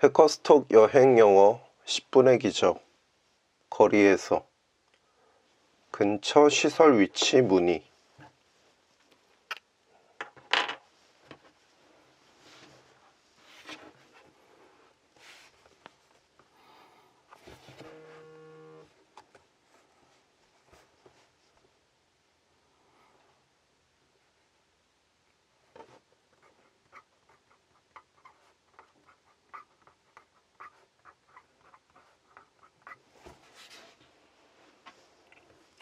해커스톡 여행 영어 10분의 기적 거리에서. 근처 시설 위치 문의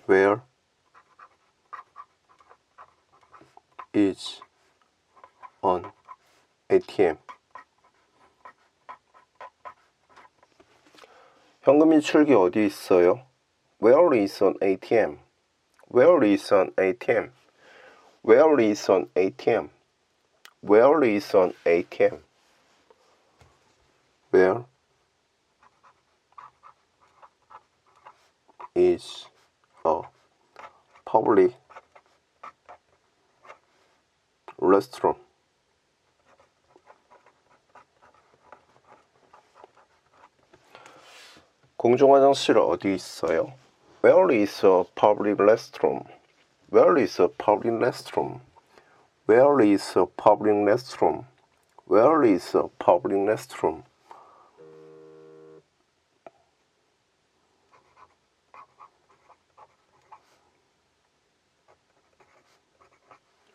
Where is an ATM? 현금 인출기 어디 있어요? Where is an ATM? Where is an ATM? Where is an ATM? Where is an ATM? Where is a public restaurant? 공중 화장실 어디 있어요? Where is a public restroom? Where is a public restroom? Where is a public restroom? Where is a public restroom?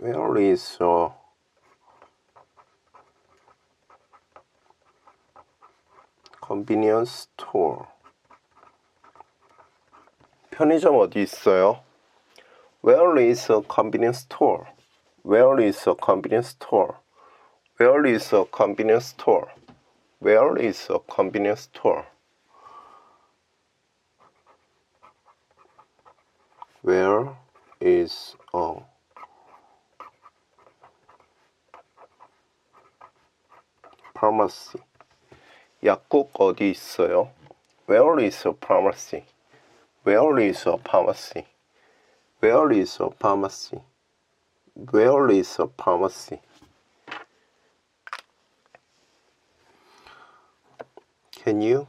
Where is a convenience store? 편의점 어디 있어요? Where is a convenience store? Where is a convenience store? Where is a convenience store? Where is a convenience store? Where is a pharmacy? 약국 어디 있어요? Where is a pharmacy? Where is a pharmacy? Where is a pharmacy? Where is a pharmacy? Can you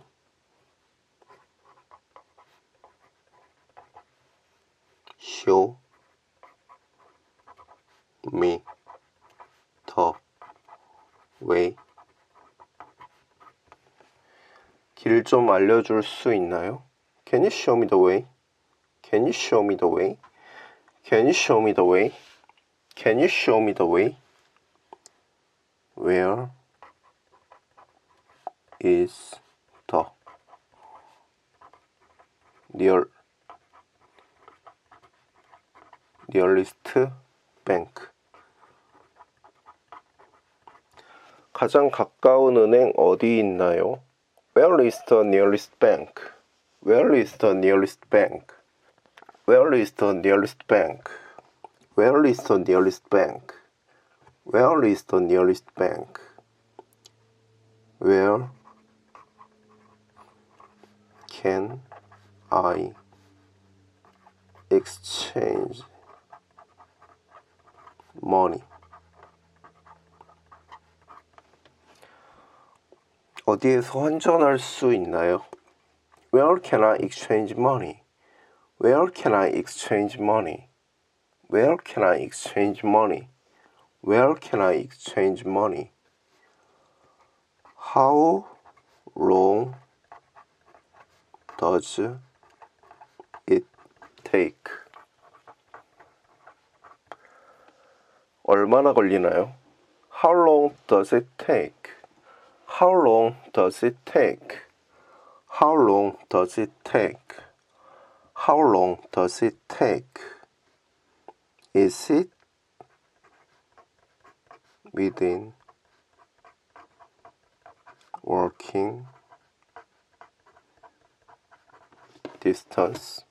show me the way? 길 좀 알려줄 수 있나요? Can you show me the way? Can you show me the way? Can you show me the way? Can you show me the way? Where is the near nearest bank? 가장 가까운 은행 어디 있나요? Where is the nearest bank? Where is the nearest bank? Where is the nearest bank? Where is the nearest bank? Where is the nearest bank? Where can I exchange money? 어디에서 환전할 수 있나요? Where can I exchange money? Where can I exchange money? Where can I exchange money? Where can I exchange money? How long does it take? 얼마나 걸리나요? How long does it take? How long does it take? How long does it take? How long does it take? Is it within walking distance?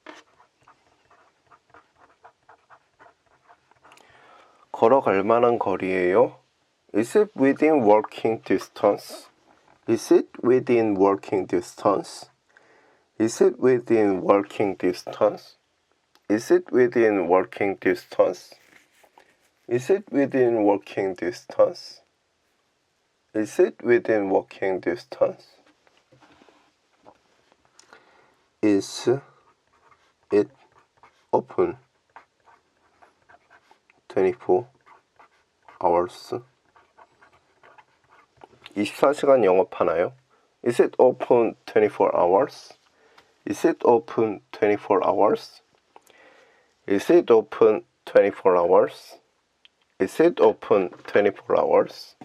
걸어갈 만한 거리예요? Is it within walking distance? Is it within walking distance? Is it within walking distance? Is it within walking distance? Is it within walking distance? Is it within walking distance? Is it open 24 hours? 24시간 영업하나요? Is it open 24 hours? Is it open 24 hours? Is it open 24 hours? Is it open 24 hours?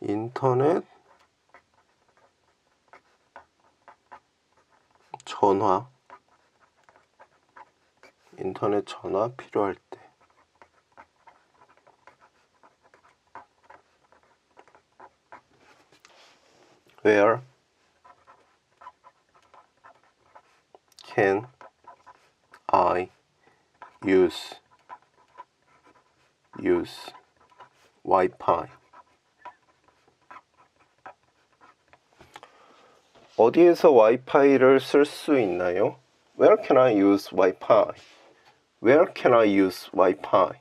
인터넷 전화 인터넷 전화 필요할 때 Where can I use use Wi-Fi? 어디에서 와이파이를 쓸 수 있나요? Where can I use Wi-Fi? Where can I use Wi-Fi?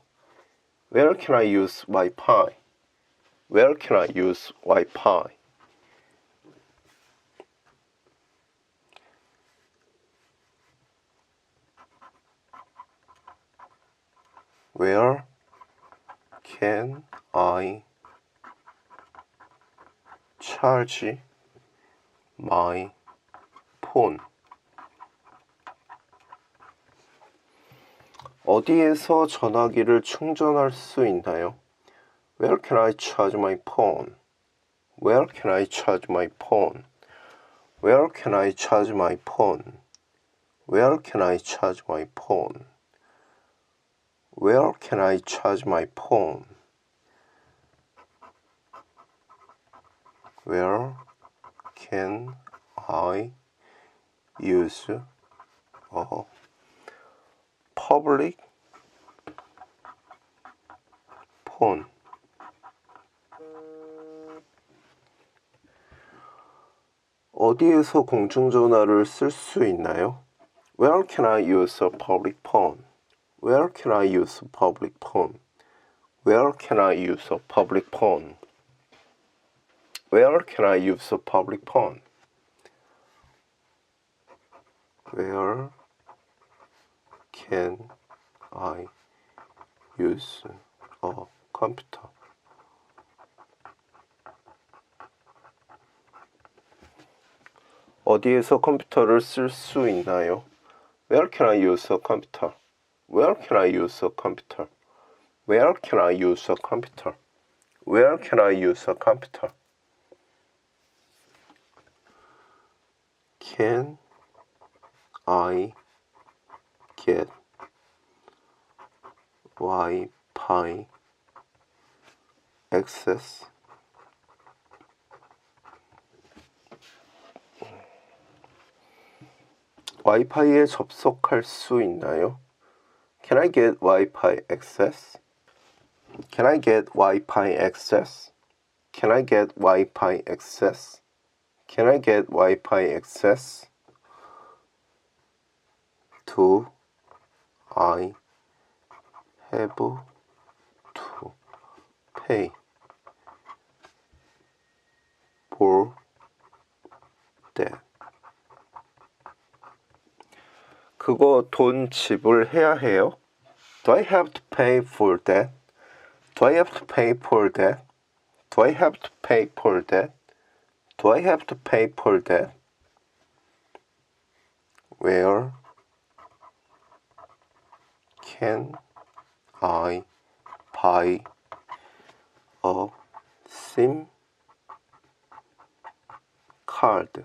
Where can I use Wi-Fi? Where can I use Wi-Fi? Where can I charge my phone? 어디에서 전화기를 충전할 수 있나요? Where can I charge my phone? Where can I charge my phone? Where can I charge my phone? Where can I charge my phone? Where can I charge my phone? Where can I use a public phone? 어디에서 공중전화를 쓸 수 있나요? Where can I use a public phone? Where can I use a public phone? Where can I use a public phone? Where can I use a public phone? Where can I use a computer? 어디에서 컴퓨터를 쓸 수 있나요? Where can I use a computer? Where can I use a computer? Where can I use a computer? Where can I use a computer? Can I get Wi-Fi access? 와이파이에 접속할 수 있나요? Can I get Wi-Fi access? Can I get Wi-Fi access? Can I get Wi-Fi access? Can I get Wi-Fi access? Do I have to pay for that? 그거 돈 지불해야 해요? Do I have to pay for that? Do I have to pay for that? Do I have to pay for that? Do I have to pay for that? Where can I buy a SIM card?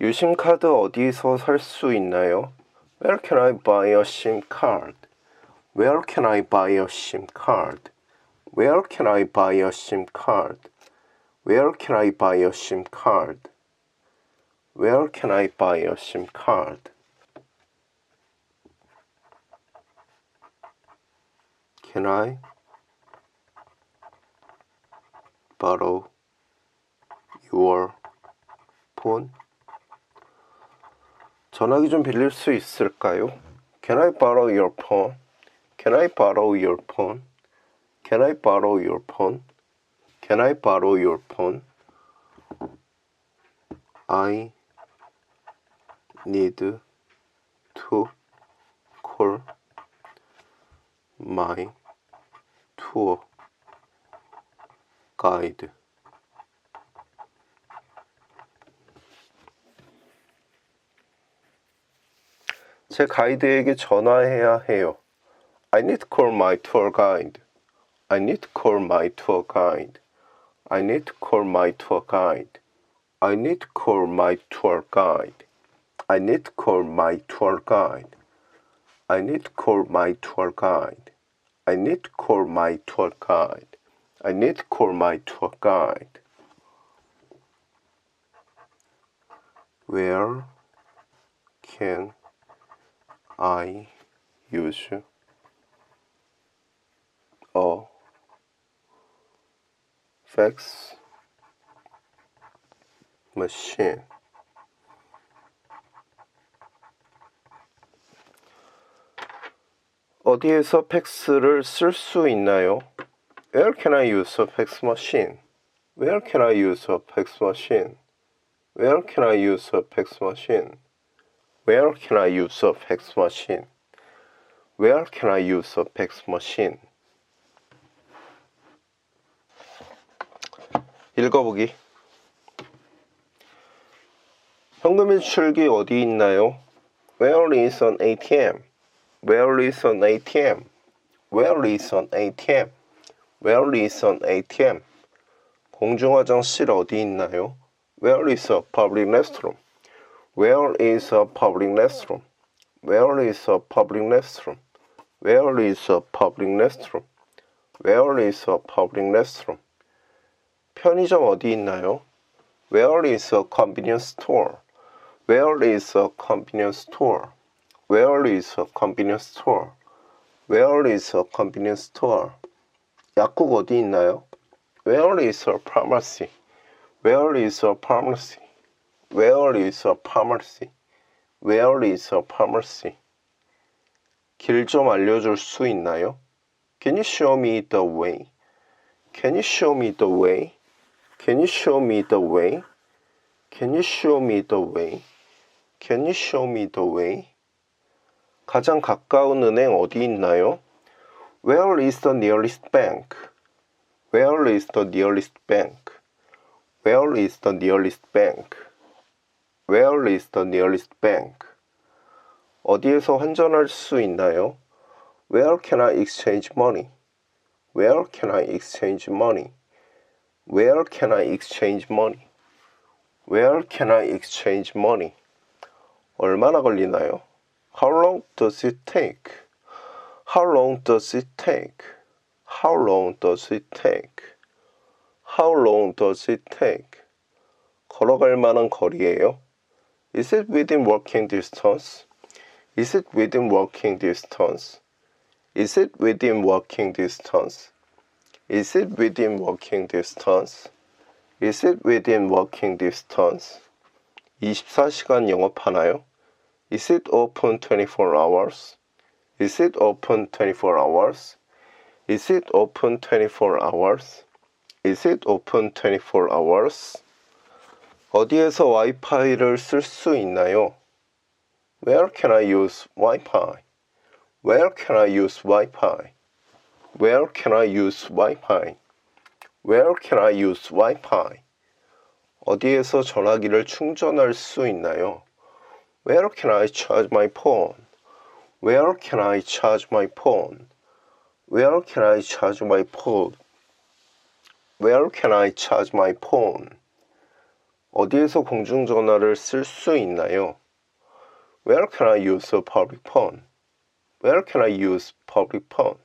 유심 카드 어디서 살 수 있나요? Where can I buy a SIM card? Where can I buy a SIM card? Where can I buy a SIM card? Where can I buy a SIM card? Where can I buy a SIM card? Can I borrow your phone? 전화기 좀 빌릴 수 있을까요? Can I borrow your phone? Can I borrow your phone? Can I borrow your phone? Can I borrow your phone? I need to call my tour guide. 제 가이드에게 전화해야 해요. I need to call my tour guide. I need to call my tour guide. I need to call my tour guide. I need to call my tour guide. I need to call my tour guide. I need to call my tour guide. I need to call my tour guide. I need to call my tour guide. Where can I use a fax machine? 어디에서 팩스를 쓸 수 있나요? Where can I use a fax machine? Where can I use a fax machine? Where can I use a fax machine? Where can I use a fax machine? Where can I use a fax machine? 읽어보기. 현금 인출기 어디 있나요? Where is an ATM? Where is an ATM? Where is an ATM? Where is an ATM? 공중화장실 어디 있나요? Where is a public restroom? Where is a public restroom? Where is a public restroom? Where is a public restroom? Where is a public restroom? 편의점 어디 있나요? Where is a convenience store? Where is a convenience store? Where is a convenience store? Where is a convenience store? 약국 어디 있나요? Where is a pharmacy? Where is a pharmacy? Where is a pharmacy? Where is a pharmacy? 길 좀 알려줄 수 있나요? Can you show me the way? Can you show me the way? Can you show me the way? Can you show me the way? Can you show me the way? 가장 가까운 은행 어디 있나요? Where is the nearest bank? Where is the nearest bank? Where is the nearest bank? Where is the nearest bank? 어디에서 환전할 수 있나요? Where can I exchange money? Where can I exchange money? Where can I exchange money? Where can I exchange money? 얼마나 걸리나요? How long does it take? How long does it take? How long does it take? How long does it take? 걸어갈 만한 거리예요? Is it within walking distance? Is it within walking distance? Is it within walking distance? Is it within walking distance? Is it within walking distance? 24시간 영업하나요? Is it open 24 hours? Is it open 24 hours? Is it open 24 hours? Is it open 24 hours? 어디에서 와이파이를 쓸 수 있나요? Where can I use Wi-Fi? Where can I use Wi-Fi? Where can I use Wi-Fi? Where can I use Wi-Fi? 어디에서 전화기를 충전할 수 있나요? Where can I charge my phone? Where can I charge my phone? Where can I charge my phone? Where can I charge my phone? 어디에서 공중전화를 쓸 수 있나요? Where can I use a public phone? Where can I use public phone?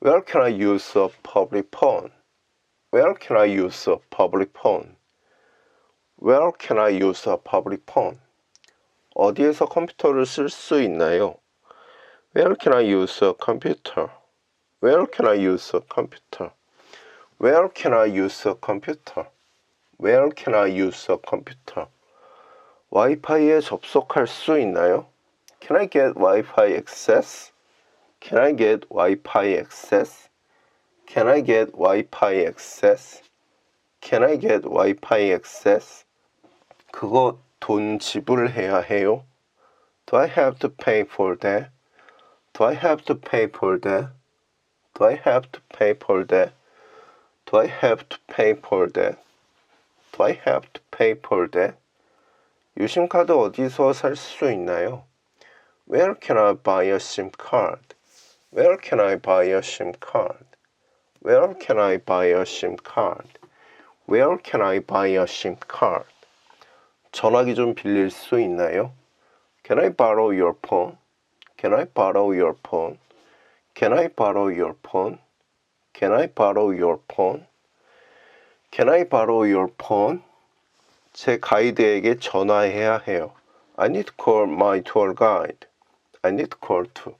Where can I use a public phone? Where can I use a public phone? Where can I use a public phone? 어디에서 컴퓨터를 쓸 수 있나요? Where can I use a computer? Where can I use a computer? Where can I use a computer? Where can I use a computer? 와이파이에 접속할 수 있나요? Can I get Wi-Fi access? Can I get Wi-Fi access? Can I get Wi-Fi access? Can I get Wi-Fi access? 그거 돈 지불해야 해요? Do I have to pay for that? Do I have to pay for that? Do I have to pay for that? Do I have to pay for that? Do I have to pay for that? 유심카드 어디서 살 수 있나요? Where can I buy a SIM card? Where can I buy a SIM card? Where can I buy a SIM card? Where can I buy a SIM card? 전화기 좀 빌릴 수 있나요? Can I borrow your phone? Can I borrow your phone? Can I borrow your phone? Can I borrow your phone? Can I borrow your phone? 제 가이드에게 전화해야 해요. I need to call my tour guide. I need to call to.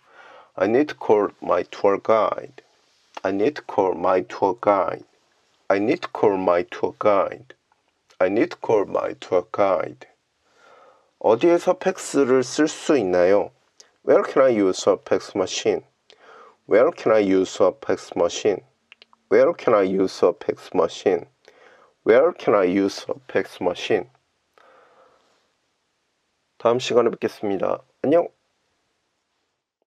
I need to call my tour guide. I need to call my tour guide. I need to call my tour guide. I need to call my tour guide. 어디에서 팩스를 쓸 수 있나요? Where can I use a fax machine? Where can I use a fax machine? Where can I use a fax machine? Where can I use a fax machine? 다음 시간에 뵙겠습니다. 안녕.